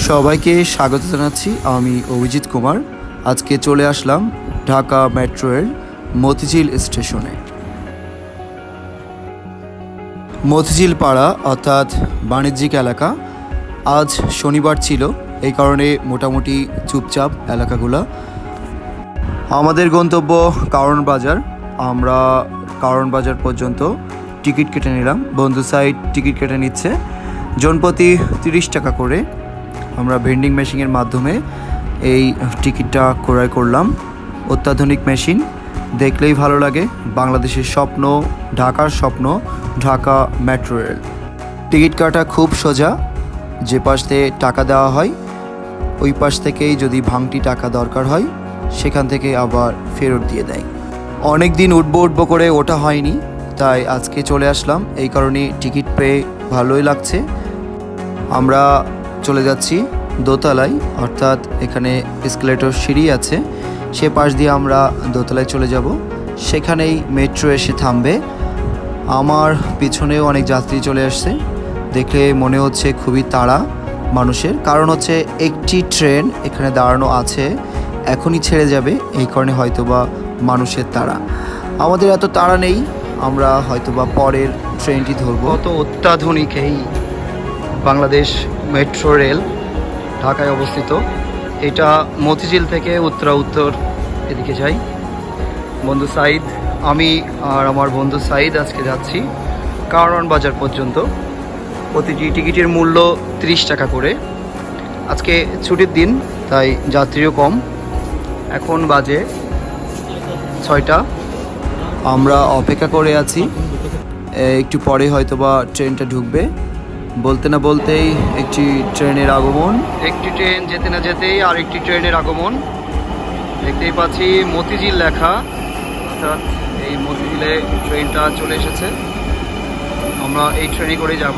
সবাইকে স্বাগত জানাচ্ছি। আমি অভিজিৎ কুমার। আজকে চলে আসলাম ঢাকা মেট্রোয়ের মতিঝিল স্টেশনে। মতিঝিল পাড়া অর্থাৎ বাণিজ্যিক এলাকা, আজ শনিবার ছিল। এই কারণে মোটামুটি চুপচাপ এলাকাগুলো। আমাদের গন্তব্য কারণ বাজার। আমরা কারণ বাজার পর্যন্ত টিকিট কেটে নিলাম। বন্ধু সাইড টিকিট কেটে নিচ্ছে। জনপ্রতি তিরিশ টাকা করে। আমরা ভেন্ডিং মেশিনের মাধ্যমে এই টিকিটটা ক্রয় করলাম। অত্যাধুনিক মেশিন দেখলেই ভালো লাগে। বাংলাদেশের স্বপ্ন, ঢাকার স্বপ্ন, ঢাকা মেট্রো রেল টিকিট কাটা খুব সোজা, যে পাশ থেকে টাকা দেওয়া হয়, ওই পাশ থেকেই যদি ভাঙটি টাকা দরকার হয়, সেখান থেকে আবার ফেরত দিয়ে দেয়। অনেক দিন উঠবো উঠবো করে ওটা হয়নি, তাই আজকে চলে আসলাম। এই কারণে টিকিট পেয়ে ভালোই লাগছে। আমরা চলে যাচ্ছি দোতলায়, অর্থাৎ এখানে এসকেলেটর সিঁড়ি আছে। সে পাশ দিয়ে আমরা দোতলায় চলে যাব। সেখানেই মেট্রো এসে থামবে। আমার পিছনেও অনেক যাত্রী চলে আসছে। দেখে মনে হচ্ছে খুবই তাড়া মানুষের। কারণ হচ্ছে একটি ট্রেন এখানে দাঁড়ানো আছে, এখনই ছেড়ে যাবে। এই কারণে হয়তোবা মানুষের তাড়া। আমাদের এত তাড়া নেই, আমরা হয়তোবা পরের ট্রেনটি ধরবো। কত অত্যাধুনিক এই বাংলাদেশ মেট্রো রেল ঢাকায় অবস্থিত। এটা মতিঝিল থেকে উত্তরা উত্তর এদিকে যাই। বন্ধু সাইদ, আমি আর আমার বন্ধু সাইদ আজকে যাচ্ছি কারণ বাজার পর্যন্ত। প্রতিটি টিকিটের মূল্য 30 টাকা করে। আজকে ছুটির দিন, তাই যাত্রীও কম। এখন বাজে ছয়টা। আমরা অপেক্ষা করে আছি। একটু পরে হয়তোবা ট্রেনটা ঢুকবে। বলতে না বলতেই একটি ট্রেনের আগমন। একটি ট্রেন যেতে না যেতেই আর একটি ট্রেনের আগমন। দেখতেই পাচ্ছি মতিঝিল লেখা, অর্থাৎ এই মতিঝিলে ট্রেনটা চলে এসেছে। আমরা এই ট্রেনে করে যাব।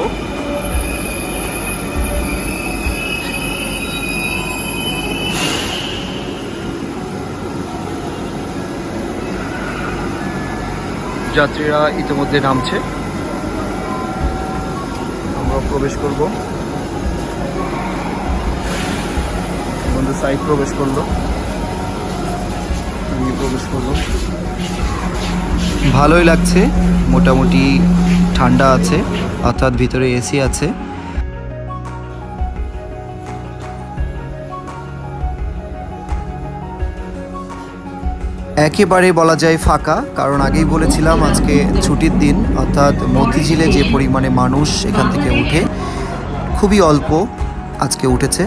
যাত্রীরা ইতিমধ্যে নামছে। প্রবেশ করব। বন্ধু সাইড প্রবেশ করল। প্রবেশ করল ভালোই লাগছে। মোটামুটি ঠান্ডা আছে, অর্থাৎ ভিতরে এসি আছে। একেবারে বলা যায় ফাঁকা, কারণ আগেই বলেছিলাম আজকে ছুটির দিন, অর্থাৎ মতিঝিলে যে পরিমাণে মানুষ এখান থেকে উঠে, খুবই অল্প আজকে উঠেছে।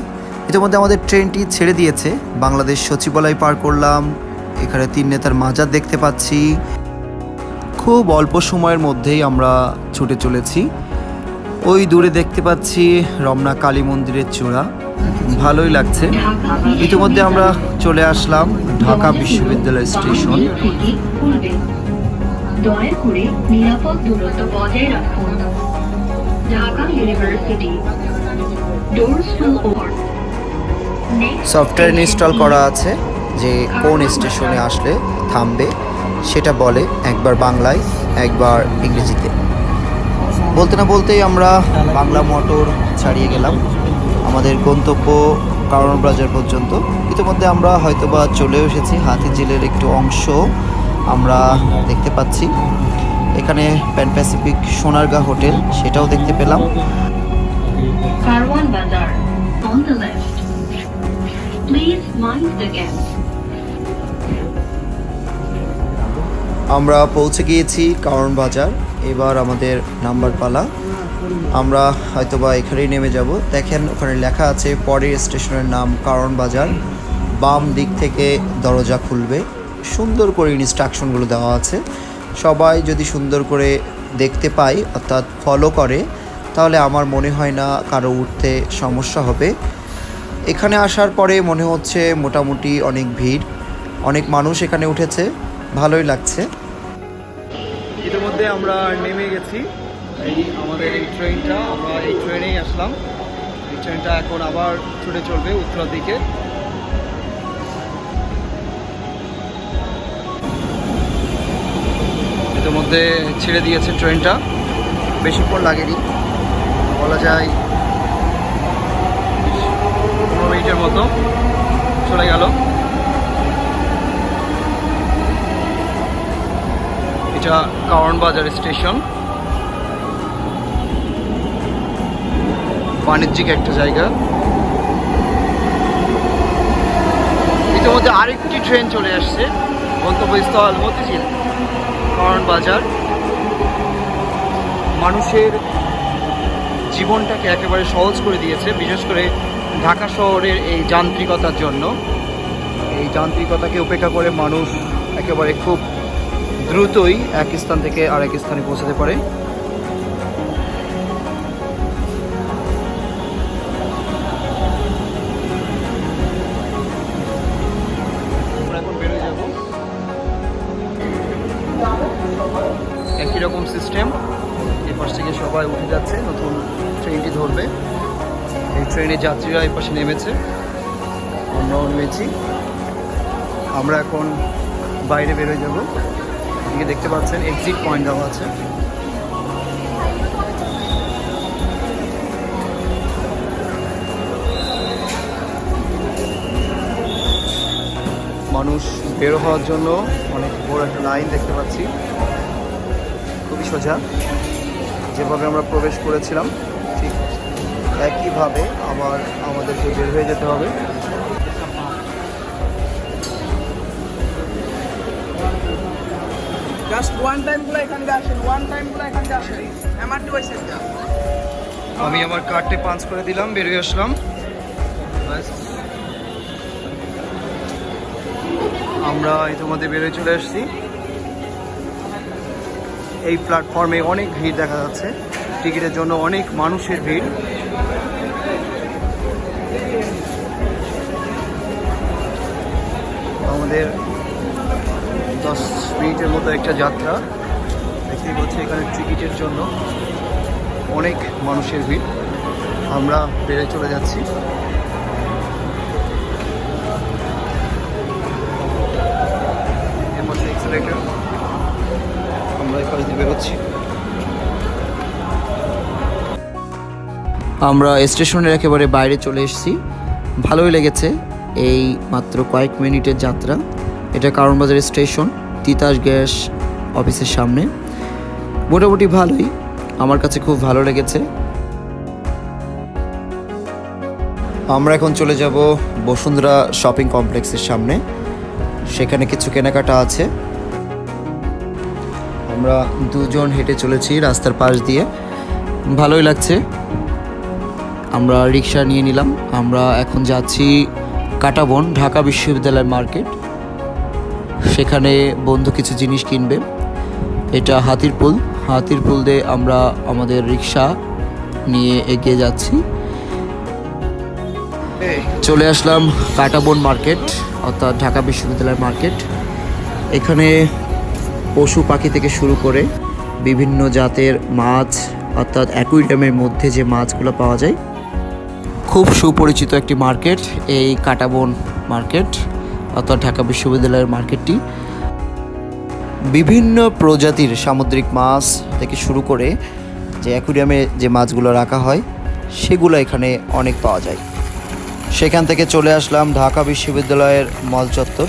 ইতিমধ্যে আমাদের ট্রেনটি ছেড়ে দিয়েছে। বাংলাদেশ সচিবালয় পার করলাম, এখানে তিন নেতার মাজার দেখতে পাচ্ছি। খুব অল্প সময়ের মধ্যেই আমরা ছুটে চলেছি। ওই দূরে দেখতে পাচ্ছি রমনা কালী মন্দিরের চূড়া। ভালোই লাগছে। ইতিমধ্যে আমরা চলে আসলাম ঢাকা বিশ্ববিদ্যালয় স্টেশন। সফটওয়্যার ইনস্টল করা আছে যে কোন স্টেশনে আসলে থামবে সেটা বলে একবার বাংলায় একবার ইংরেজিতে। বলতে না বলতেই আমরা বাংলা মোটর ছাড়িয়ে গেলাম। আমাদের গন্তব্য কারণ বাজার পর্যন্ত। ইতিমধ্যে আমরা হয়তোবা চলে এসেছি। হাতিঝিলের একটু অংশ আমরা দেখতে পাচ্ছি। এখানে প্যান প্যাসিফিক সোনারগাঁ হোটেল সেটাও দেখতে পেলাম। কারওয়ান বাজার আমরা পৌঁছে গিয়েছি কারণ বাজার। এবার আমাদের নাম্বার পালা। আমরা হয়তোবা এখানেই নেমে যাব। দেখেন, ওখানে লেখা আছে, পরের স্টেশনের নাম কারণ বাজার। বাম দিক থেকে দরজা খুলবে। সুন্দর করে ইনস্ট্রাকশনগুলো দেওয়া আছে। সবাই যদি সুন্দর করে দেখতে পাই অর্থাৎ ফলো করে, তাহলে আমার মনে হয় না কারও উঠতে সমস্যা হবে। এখানে আসার পরে মনে হচ্ছে মোটামুটি অনেক ভিড়। অনেক মানুষ এখানে উঠেছে। ভালোই লাগছে। আমরা নেমে গেছি। এই আমাদের এই ট্রেনটা আমরা এই ট্রেনেই আসলাম। এই ট্রেনটা এখন আবার ছুটে চলবে উত্তরার দিকে। ইতিমধ্যে ছেড়ে দিয়েছে ট্রেনটা বেশিক্ষণ লাগেনি। বলা যায় পনেরো মিনিটের মতো চলে গেল। এটা কারণ বাজার স্টেশন। বাণিজ্যিক একটা জায়গা। ইতিমধ্যে আরেকটি ট্রেন চলে আসছে। গন্তব্যস্থল মতিঝিল, কারণ বাজার। মানুষের জীবনটাকে একেবারে সহজ করে দিয়েছে, বিশেষ করে ঢাকা শহরের এই যান্ত্রিকতার জন্য। এই যান্ত্রিকতাকে উপেক্ষা করে মানুষ একেবারে খুব দ্রুতই এক স্থান থেকে আরেক স্থানে পৌঁছাতে পারে। একই রকম সিস্টেম, এপাশ থেকে সবাই উঠে যাচ্ছে, নতুন ট্রেনটি ধরবে। এই ট্রেনে যাত্রীরা এই পাশে নেমেছে। আমরাও নেমেছি। আমরা এখন বাইরে বেরোয় যাব। এদিকে দেখতে পাচ্ছেন এক্সিট পয়েন্ট দেওয়া আছে। মানুষ বের হওয়ার জন্য অনেক বড় একটা লাইন দেখতে পাচ্ছি। খুবই সোজা। যেভাবে আমরা প্রবেশ করেছিলাম, ঠিক একইভাবে আবার আমাদেরকে বের হয়ে যেতে হবে। জাস্ট ওয়ান টাইমগুলো এখান দিয়ে আসেন ওয়ান টাইমগুলো এখান দিয়ে আসেন। এমআরটি ওই সেটটা আমি আমার কার্ডটি পাঞ্চ করে দিলাম, বেরিয়ে আসলাম। আমরা ইতিমধ্যে বেরোয় চলে আসছি। এই প্ল্যাটফর্মে অনেক ভিড় দেখা যাচ্ছে। টিকিটের জন্য অনেক মানুষের ভিড়। আমাদের দশ মিনিটের মতো একটা যাত্রা। দেখতেই পাচ্ছি এখানে টিকিটের জন্য অনেক মানুষের ভিড়। আমরা বেড়ে চলে যাচ্ছি। আমরা এখানে বেরোচ্ছি। আমরা স্টেশনের একেবারে বাইরে চলে এসেছি। ভালোই লেগেছে এই মাত্র কয়েক মিনিটের যাত্রা। এটা কারণবাজার স্টেশন। তিতাস গ্যাস অফিসের সামনে। মোটামুটি ভালোই। আমার কাছে খুব ভালো লেগেছে। আমরা এখন চলে যাব বসুন্ধরা শপিং কমপ্লেক্সের সামনে। সেখানে কিছু কেনাকাটা আছে। আমরা দুজন হেঁটে চলেছি রাস্তার পাশ দিয়ে। ভালোই লাগছে। আমরা রিক্সা নিয়ে নিলাম। আমরা এখন যাচ্ছি কাটাবন, ঢাকা বিশ্ববিদ্যালয় মার্কেট। সেখানে বন্ধু কিছু জিনিস কিনবে। এটা হাতির পুল। হাতির পুল দিয়ে আমরা আমাদের রিক্সা নিয়ে এগিয়ে যাচ্ছি। চলে আসলাম কাটাবন মার্কেট, অর্থাৎ ঢাকা বিশ্ববিদ্যালয় মার্কেট। এখানে পশু পাখি থেকে শুরু করে বিভিন্ন জাতের মাছ, অর্থাৎ অ্যাকুইরিয়ামের মধ্যে যে মাছগুলো পাওয়া যায়। খুব সুপরিচিত একটি মার্কেট, এই কাটাবন মার্কেট। অর্থাৎ ঢাকা বিশ্ববিদ্যালয়ের মার্কেটটি। বিভিন্ন প্রজাতির সামুদ্রিক মাছ থেকে শুরু করে যে অ্যাকুরিয়ামে যে মাছগুলো রাখা হয়, সেগুলো এখানে অনেক পাওয়া যায়। সেখান থেকে চলে আসলাম ঢাকা বিশ্ববিদ্যালয়ের মল চত্বর।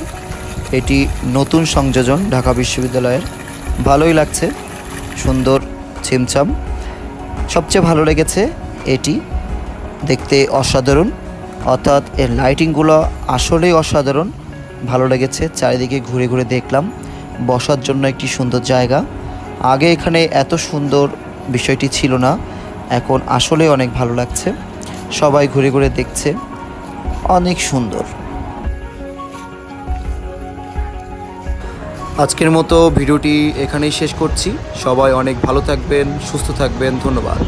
এটি নতুন সংযোজন ঢাকা বিশ্ববিদ্যালয়ের। ভালোই লাগছে, সুন্দর, ছিমছাম। সবচেয়ে ভালো লেগেছে এটি। দেখতে অসাধারণ, অর্থাৎ এর লাইটিংগুলো আসলেই অসাধারণ। ভালো লেগেছে, চারিদিকে ঘুরে ঘুরে দেখলাম। বসার জন্য একটি সুন্দর জায়গা। আগে এখানে এত সুন্দর বিষয়টি ছিল না, এখন আসলে অনেক ভালো লাগছে। সবাই ঘুরে ঘুরে দেখছে, অনেক সুন্দর। আজকের মতো ভিডিওটি এখানেই শেষ করছি। সবাই অনেক ভালো থাকবেন, সুস্থ থাকবেন, ধন্যবাদ।